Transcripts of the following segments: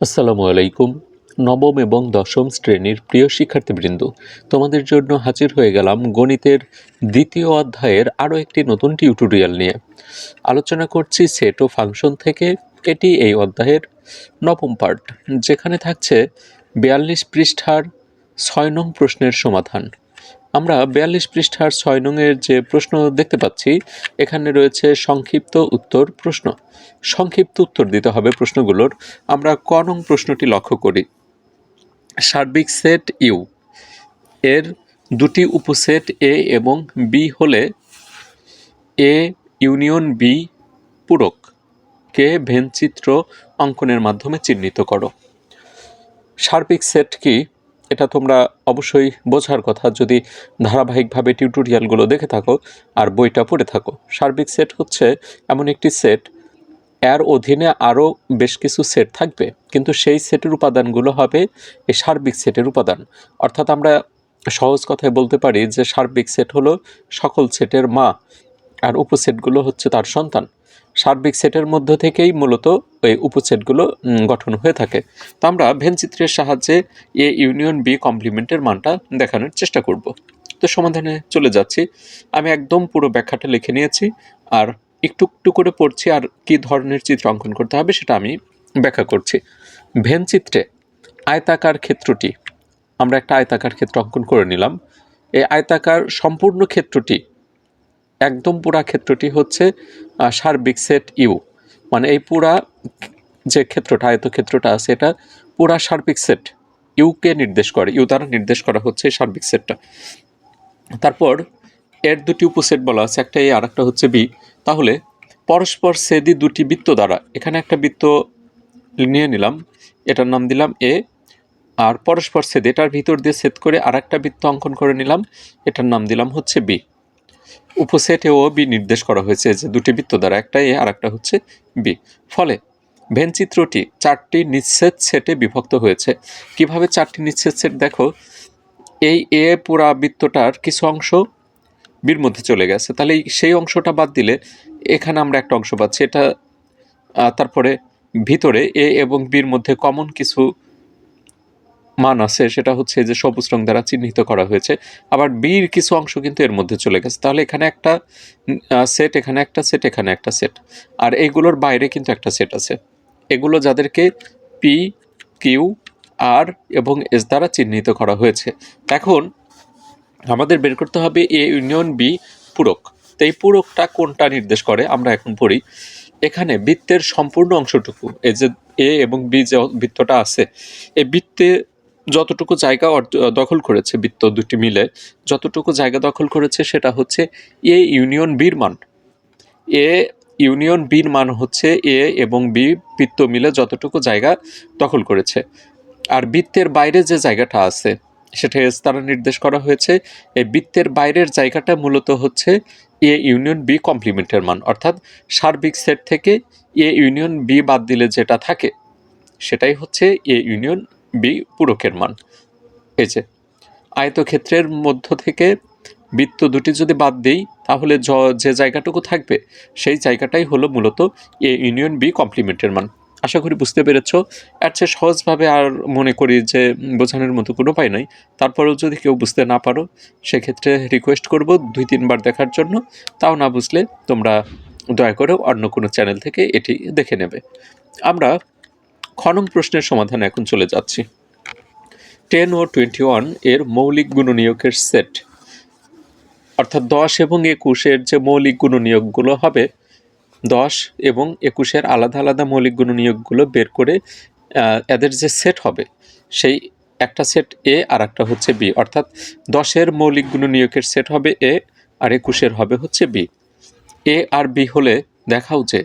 আসসালামু আলাইকুম। নবম এবং দশম শ্রেণির প্রিয় শিক্ষার্থীবৃন্দ, তোমাদের জন্য হাজির হয়ে গেলাম গণিতের দ্বিতীয় অধ্যায়ের আরও একটি নতুন টিউটোরিয়াল নিয়ে। আলোচনা করছি সেট ও ফাংশন থেকে, এটি এই অধ্যায়ের নবম পার্ট, যেখানে থাকছে বিয়াল্লিশ পৃষ্ঠার ছয় নং প্রশ্নের সমাধান। আমরা বিয়াল্লিশ পৃষ্ঠার ছয় নংয়ের যে প্রশ্ন দেখতে পাচ্ছি, এখানে রয়েছে সংক্ষিপ্ত উত্তর প্রশ্ন। সংক্ষিপ্ত উত্তর দিতে হবে প্রশ্নগুলোর। আমরা ক নং প্রশ্নটি লক্ষ্য করি। সার্বিক সেট ইউ। এর দুটি উপসেট এ এবং বি হলে এ ইউনিয়ন বি পূরক। কে ভেনচিত্র অঙ্কনের মাধ্যমে চিহ্নিত করো। সার্বিক সেট কি? এটা তোমরা অবশ্যই বোঝার কথা। যদি ধারাবাহিকভাবে টিউটোরিয়ালগুলো দেখে থাকো আর বইটা পড়ে থাকো। সার্বিক সেট হচ্ছে এমন একটি সেট, এর অধীনে আরও বেশ কিছু সেট থাকবে, কিন্তু সেই সেটের উপাদানগুলো হবে এই সার্বিক সেটের উপাদান। অর্থাৎ আমরা সহজ কথায় বলতে পারি যে সার্বিক সেট হলো সকল সেটের মা, আর উপসেটগুলো হচ্ছে তার সন্তান। সার্বিক সেটের মধ্য থেকেই মূলত এই উপসেটগুলো গঠন হয়ে থাকে। তো আমরা ভেনচিত্রের সাহায্যে এ ইউনিয়ন বি কমপ্লিমেন্টের মানটা দেখানোর চেষ্টা করব। তো সমাধানে চলে যাচ্ছি। আমি একদম পুরো ব্যাখ্যাটা লিখে নিয়েছি। আর একটু একটু করে পড়ছি আর কি ধরনের চিত্র অঙ্কন করতে হবে সেটা আমি ব্যাখ্যা করছি। ভেন চিত্রে আয়তাকার ক্ষেত্রটি, আমরা একটা আয়তাকার ক্ষেত্র অঙ্কন করে নিলাম। এই আয়তাকার সম্পূর্ণ ক্ষেত্রটি একদম পুরা ক্ষেত্রটি হচ্ছে সার্বিক সেট ইউ মানে এই পুরা যে ক্ষেত্রটা আয়তক্ষেত্রটা আছে, এটা পুরা সার্বিক সেট ইউকে নির্দেশ করে ইউ দ্বারা নির্দেশ করা হচ্ছে এই সার্বিক সেটটা তারপর এর দুটি উপসেট বলা আছে, একটা এ আর একটা হচ্ছে বি তাহলে পরস্পর সেদি দুটি বৃত্ত দ্বারা, এখানে একটা বৃত্ত নিয়ে নিলাম, এটার নাম দিলাম এ আর পরস্পর সেদ, এটার ভিতর দিয়ে সেদ করে আর একটা বৃত্ত অঙ্কন করে নিলাম, এটার নাম দিলাম হচ্ছে বি উপসেটে ও বি নির্দেশ করা হয়েছে যে দুটি বৃত্ত দ্বারা একটা এ আর একটা হচ্ছে বি। ফলে ভেনচিত্রটি চারটি নিঃচ্ছেদ সেটে বিভক্ত হয়েছে। কীভাবে চারটি নিঃচ্ছেদ সেট দেখো? এই এ পুরা বৃত্তটার কিছু অংশ বির মধ্যে চলে গেছে। তাহলে সেই অংশটা বাদ দিলে এখানে আমরা একটা অংশ পাচ্ছি। এটা তারপরে ভিতরে এ এবং বির মধ্যে কমন কিছু মান আছে, সেটা হচ্ছে যে সবুজ রং দ্বারা চিহ্নিত করা হয়েছে। আবার বির কিছু অংশ কিন্তু এর মধ্যে চলে গেছে। তাহলে এখানে একটা সেট এখানে একটা সেট এখানে একটা সেট আর এগুলোর বাইরে কিন্তু একটা সেট আছে। এগুলো যাদেরকে পি কিউ আর এবং এস দ্বারা চিহ্নিত করা হয়েছে। এখন আমাদের বের করতে হবে এ ইউনিয়ন বি পূরক। তো এই পূরকটা কোনটা নির্দেশ করে? আমরা এখন পড়ি। এখানে বৃত্তের সম্পূর্ণ অংশটুকু, এই যে এ এবং বি যে বৃত্তটা আছে, এই বৃত্তে যতটুকু জায়গা দখল করেছে বৃত্ত দুটি মিলে, যতটুকু জায়গা দখল করেছে সেটা হচ্ছে এ ইউনিয়ন বির মান। এ ইউনিয়ন বির মান হচ্ছে এ এবং বি বৃত্ত মিলে যতটুকু জায়গা দখল করেছে। আর বৃত্তের বাইরে যে জায়গাটা আছে, সেটা দ্বারা নির্দেশ করা হয়েছে, এই বৃত্তের বাইরের জায়গাটা মূলত হচ্ছে এ ইউনিয়ন বি কমপ্লিমেন্টের মান। অর্থাৎ সার্বিক সেট থেকে এ ইউনিয়ন বি বাদ দিলে যেটা থাকে, সেটাই হচ্ছে এ ইউনিয়ন বি, পূরকের মান। এই যে, আয়তক্ষেত্রের মধ্য থেকে বৃত্ত দুটি যদি বাদ দিই, তাহলে য- জায়গাটুকু থাকবে, সেই জায়গাটাই হলো মূলত এ ইউনিয়ন বি কমপ্লিমেন্টের মান। আশা করি বুঝতে পেরেছ। এর চেয়ে সহজভাবে আর মনে করি যে বোঝানোর মতো কোনো উপায় নাই। তারপরেও যদি কেউ বুঝতে না পারো, সেক্ষেত্রে রিকোয়েস্ট করব দুই, তিনবার দেখার জন্য। তাও না বুঝলে তোমরা দয়া করে অন্য কোনো চ্যানেল থেকে এটি দেখে নেবে। আমরা খনন প্রশ্নের সমাধান এখন চলে যাচ্ছি। টেন ও টোয়েন্টি ওয়ানের মৌলিক গুণনীয়কের সেট অর্থাৎ দশ এবং একুশের যে মৌলিক গুণনীয়কগুলো হবে, দশ এবং একুশের আলাদা আলাদা মৌলিক গুণনীয়কগুলো বের করে এদের যে সেট হবে, সেই একটা সেট এ আর একটা হচ্ছে বি অর্থাৎ দশের মৌলিক গুণনীয়কের সেট হবে এ আর একুশের হবে হচ্ছে বি এ আর বি হলে দেখাও যে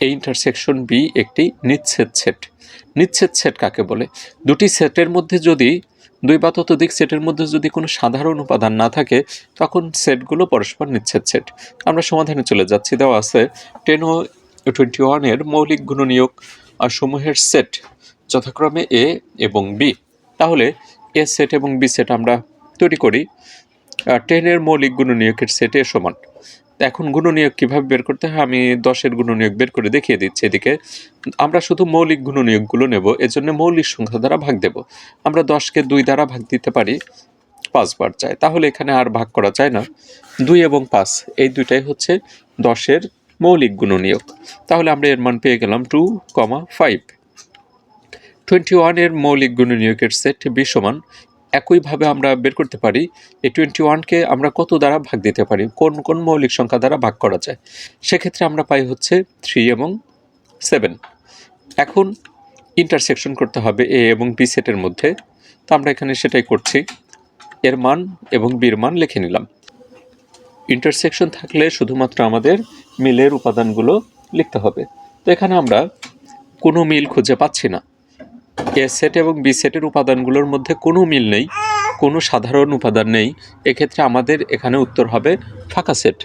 এই ইন্টারসেকশন বি একটি নিচ্ছেদ সেট নিচ্ছেদ সেট কাকে বলে? দুটি সেটের মধ্যে যদি, দুই বা ততোধিক সেটের মধ্যে যদি কোনো সাধারণ উপাদান না থাকে, তখন সেটগুলো পরস্পর নিচ্ছেদ সেট আমরা সমাধানে চলে যাচ্ছি। দেওয়া আছে টেন ও টোয়েন্টি ওয়ানের মৌলিক গুণনীয়ক সমূহের সেট যথাক্রমে এ এবং বি তাহলে এ সেট এবং বি সেট আমরা তৈরি করি টেনের মৌলিক গুণনীয়কের সেট সমান। এখন গুণনীয়ক কীভাবে বের করতে হয়, আমি দশের গুণনীয়ক বের করে দেখিয়ে দিচ্ছি এদিকে। আমরা শুধু মৌলিক গুণনীয়কগুলো নেব, এজন্য মৌলিক সংখ্যা দ্বারা ভাগ দেব। আমরা দশকে দুই দ্বারা ভাগ দিতে পারি, পাঁচবার চাই। তাহলে এখানে আর ভাগ করা যায় না। দুই এবং পাঁচ, এই দুইটাই হচ্ছে দশের মৌলিক গুণনীয়ক। তাহলে আমরা এর মান পেয়ে গেলাম টু কমা ফাইভ। টোয়েন্টি ওয়ানের মৌলিক গুণনীয়কের সেট বি সমান একইভাবে আমরা বের করতে পারি এই টোয়েন্টি ওয়ানকে আমরা কত দ্বারা ভাগ দিতে পারি? কোন কোন মৌলিক সংখ্যা দ্বারা ভাগ করা যায়? সেক্ষেত্রে আমরা পাই হচ্ছে থ্রি এবং সেভেন এখন ইন্টারসেকশন করতে হবে এ এবং বি সেটের মধ্যে। তো আমরা এখানে সেটাই করছি। এর মান এবং বির মান লিখে নিলাম। ইন্টারসেকশন থাকলে শুধুমাত্র আমাদের মিলের উপাদানগুলো লিখতে হবে। তো এখানে আমরা কোনো মিল খুঁজে পাচ্ছি না। এ সেট এবং বি সেটের উপাদানগুলোর মধ্যে কোনো মিল নেই, কোনো সাধারণ উপাদান নেই। এক্ষেত্রে আমাদের এখানে উত্তর হবে ফাঁকা সেট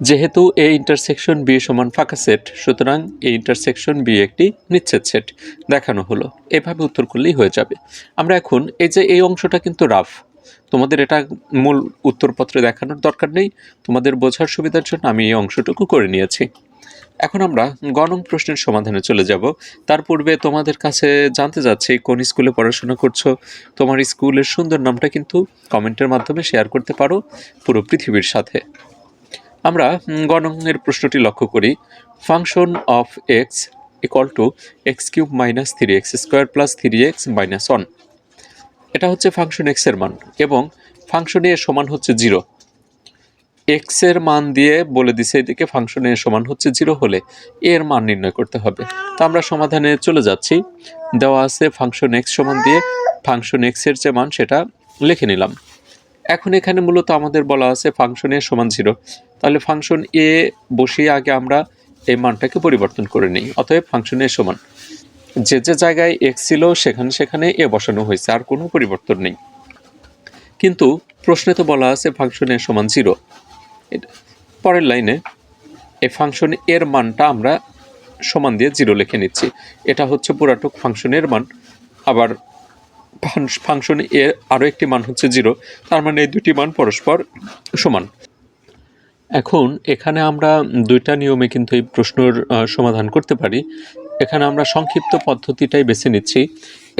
যেহেতু এ ইন্টারসেকশন বি সমান ফাঁকা সেট সুতরাং এই ইন্টারসেকশন বি একটি নিচ্ছেদ সেট দেখানো হলো। এভাবে উত্তর করলেই হয়ে যাবে। আমরা এখন এই যে এই অংশটা কিন্তু রাফ তোমাদের এটা মূল উত্তরপত্রে দেখানোর দরকার নেই। তোমাদের বোঝার সুবিধার জন্য আমি এই অংশটুকু করে নিয়েছি। এখন আমরা গণম প্রশ্নের সমাধানে চলে যাব। তার পূর্বে তোমাদের কাছে জানতে চাচ্ছি কোন স্কুলে পড়াশোনা করছ? তোমার স্কুলের সুন্দর নামটা কিন্তু কমেন্টের মাধ্যমে শেয়ার করতে পারো পুরো পৃথিবীর সাথে। আমরা উম, গণনের প্রশ্নটি লক্ষ্য করি। Function of x equal to x cube minus three x square plus three x minus one. এটা হচ্ছে ফাংশন এক্সের মান এবং ফাংশনে সমান হচ্ছে জিরো। এক্সের মান দিয়ে বলে দিছে এদিকে ফাংশনে এর সমান হচ্ছে জিরো হলে এর মান নির্ণয় করতে হবে। তো আমরা সমাধানে চলে যাচ্ছি। দেওয়া আছে ফাংশন এক্স সমান দিয়ে ফাংশন এক্সের যে মান সেটা লিখে নিলাম। এখন এখানে মূলত আমাদের বলা আছে ফাংশন এ সমান জিরো তাহলে ফাংশন এ বসিয়ে আগে আমরা এই মানটাকে পরিবর্তন করে নিই, অতএব ফাংশন এ সমান। যে যে জায়গায় এক্স ছিল সেখানে সেখানে এ বসানো হয়েছে, আর কোনো পরিবর্তন নেই। কিন্তু প্রশ্নে তো বলা আছে ফাংশন এ সমান জিরো পরের লাইনে, এই ফাংশন এর মানটা আমরা সমান দিয়ে জিরো লিখে নিচ্ছি। এটা হচ্ছে পুরাটুক ফাংশনের মান। আবার ফাংশন এর আরও একটি মান হচ্ছে জিরো তার মানে এই দুটি মান পরস্পর সমান। এখন এখানে আমরা দুইটা নিয়মে কিন্তু এই প্রশ্নের সমাধান করতে পারি। এখানে আমরা সংক্ষিপ্ত পদ্ধতিটাই বেছে নিচ্ছি।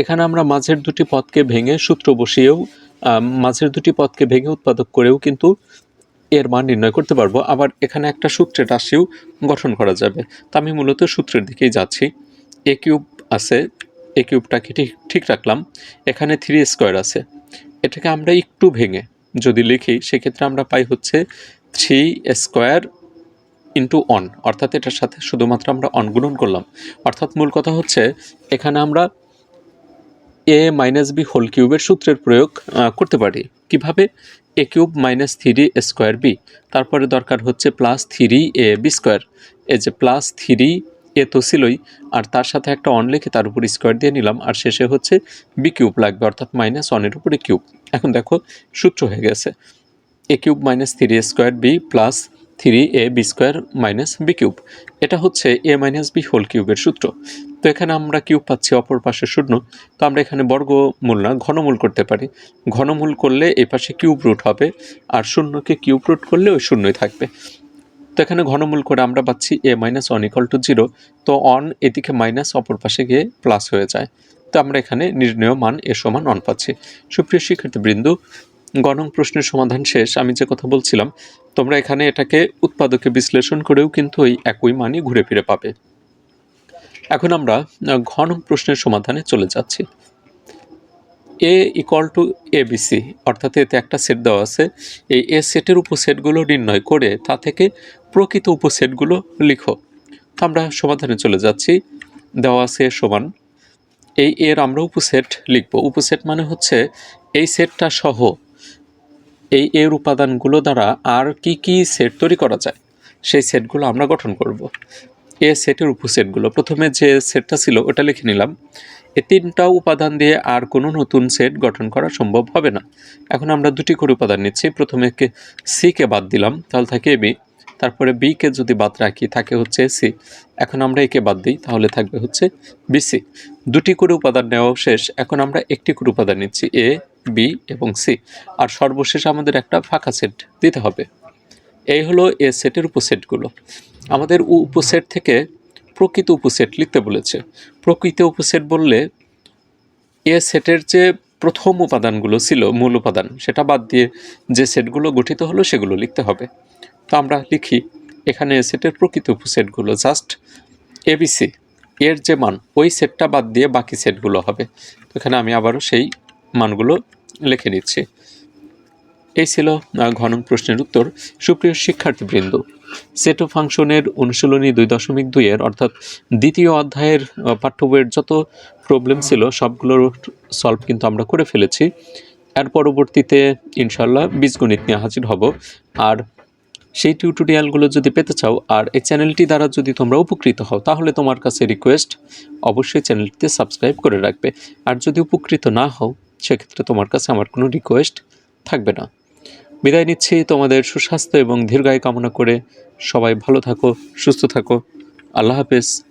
এখানে আমরা মাঝের দুটি পদকে ভেঙে সূত্র বসিয়েও মাঝের দুটি পদকে ভেঙে উৎপাদক করেও কিন্তু এর মান নির্ণয় করতে পারব। আবার এখানে একটা সূত্রের রাশিও গঠন করা যাবে। তো আমি মূলত সূত্রের দিকেই যাচ্ছি। এ কিউব আছে এ কিউবটাকে ঠিক ঠিক রাখলাম। এখানে থ্রি স্কোয়ার আছে। এটাকে আমরা একটু ভেঙে যদি লিখি, সেক্ষেত্রে আমরা পাই হচ্ছে থ্রি স্কোয়ার ইন্টু অন অর্থাৎ এটার সাথে শুধুমাত্র আমরা অন গুণন করলাম। অর্থাৎ মূল কথা হচ্ছে, এখানে আমরা এ মাইনাস বি হোল কিউবের সূত্রের প্রয়োগ করতে পারি। কীভাবে? A cube minus three square B তারপরে দরকার হচ্ছে plus three A B square এই যে প্লাস থ্রি এ তো ছিলই, আর তার সাথে একটা অন লিখে তার উপর স্কোয়ার দিয়ে নিলাম, আর শেষে হচ্ছে বি কিউব লাগবে, অর্থাৎ মাইনাস ওয়ানের উপরে কিউব এখন দেখো, সূত্র হয়ে গেছে। A cube minus three square B plus three A B square minus B cube এটা হচ্ছে এ মাইনাস বি হোল কিউবের সূত্র। তো এখানে আমরা কিউব পাচ্ছি অপর পাশে শূন্য। তো আমরা এখানে বর্গমূল না, ঘনমূল করতে পারি। ঘনমূল করলে এই পাশে কিউব রুট হবে, আর শূন্যকে কিউব রুট করলে ওই শূন্যই থাকবে। তো এখানে ঘনমূল করে আমরা পাচ্ছি A minus one equal to zero তো অন এদিকে মাইনাস অপর পাশে গিয়ে প্লাস হয়ে যায়। তো আমরা এখানে নির্ণয় মান এ সমান অন পাচ্ছি। সুপ্রিয় শিক্ষার্থীবৃন্দ গণং প্রশ্নের সমাধান শেষ। আমি যে কথা বলছিলাম, তোমরা এখানে এটাকে উৎপাদকে বিশ্লেষণ করেও কিন্তু ওই একই মানই ঘুরে ফিরে পাবে। এখন আমরা ঘনক প্রশ্নের সমাধানে চলে যাচ্ছি। A equal to A BC অর্থাৎ এতে একটা সেট দেওয়া আছে। এই এ সেটের উপসেটগুলো নির্ণয় করে তা থেকে প্রকৃত উপসেটগুলো লিখো। আমরা সমাধানে চলে যাচ্ছি। দেওয়া আছে সমান। এই এর আমরা উপসেট লিখব। উপসেট মানে হচ্ছে, এই সেটটা সহ এই এর উপাদানগুলো দ্বারা আর কি কি সেট তৈরি করা যায়, সেই সেটগুলো আমরা গঠন করব। এ সেটের উপসেটগুলো, প্রথমে যে সেটটা ছিল ওটা লিখে নিলাম। এ তিনটা উপাদান দিয়ে আর কোনো নতুন সেট গঠন করা সম্ভব হবে না। এখন আমরা দুটি করে উপাদান নিচ্ছি। প্রথমে কে সিকে বাদ দিলাম, তাহলে থাকে বি তারপরে বিকে যদি বাদ রাখি, থাকে হচ্ছে সি এখন আমরা একে বাদ দিই, তাহলে থাকবে হচ্ছে বিসি দুটি করে উপাদান নেওয়া শেষ। এখন আমরা একটি করে উপাদান নিচ্ছি এ বি এবং সি। আর সর্বশেষ আমাদের একটা ফাঁকা সেট দিতে হবে। এই হলো এ সেটের উপসেটগুলো। আমাদের উপসেট থেকে প্রকৃত উপসেট লিখতে বলেছে। প্রকৃত উপসেট বললে এ সেটের যে প্রথম উপাদানগুলো ছিল, মূল উপাদান, সেটা বাদ দিয়ে যে সেটগুলো গঠিত হলো সেগুলো লিখতে হবে। তো আমরা লিখি, এখানে এ সেটের প্রকৃত উপসেটগুলো জাস্ট এবিসি এর যে মান, ওই সেটটা বাদ দিয়ে বাকি সেটগুলো হবে। তো এখানে আমি আবারও সেই মানগুলো লিখে নিচ্ছি। এই ছিল আহ, ঘ নং প্রশ্নের উত্তর। সুপ্রিয় শিক্ষার্থীবৃন্দ সেট ও ফাংশনের অনুশীলনী দুই দশমিক দুইয়ের অর্থাৎ দ্বিতীয় অধ্যায়ের পাঠ্য বইয়ের যত প্রবলেম ছিল সবগুলোর সলভ কিন্তু আমরা করে ফেলেছি। এর পরবর্তীতে ইনশাল্লাহ বীজগণিত নিয়ে হাজির হব। আর সেই টিউটোরিয়ালগুলো যদি পেতে চাও আর এই চ্যানেলটি দ্বারা যদি তোমরা উপকৃত হও তাহলে তোমার কাছে রিকোয়েস্ট অবশ্যই চ্যানেলটিতে সাবস্ক্রাইব করে রাখবে। আর যদি উপকৃত না হও সেক্ষেত্রে তোমার কাছে আমার কোনো রিকোয়েস্ট থাকবে না। বিদায় নিচ্ছি তোমাদের সুস্বাস্থ্য এবং দীর্ঘায় কামনা করে। সবাই ভালো থাকো, সুস্থ থাকো। আল্লাহ হাফেজ।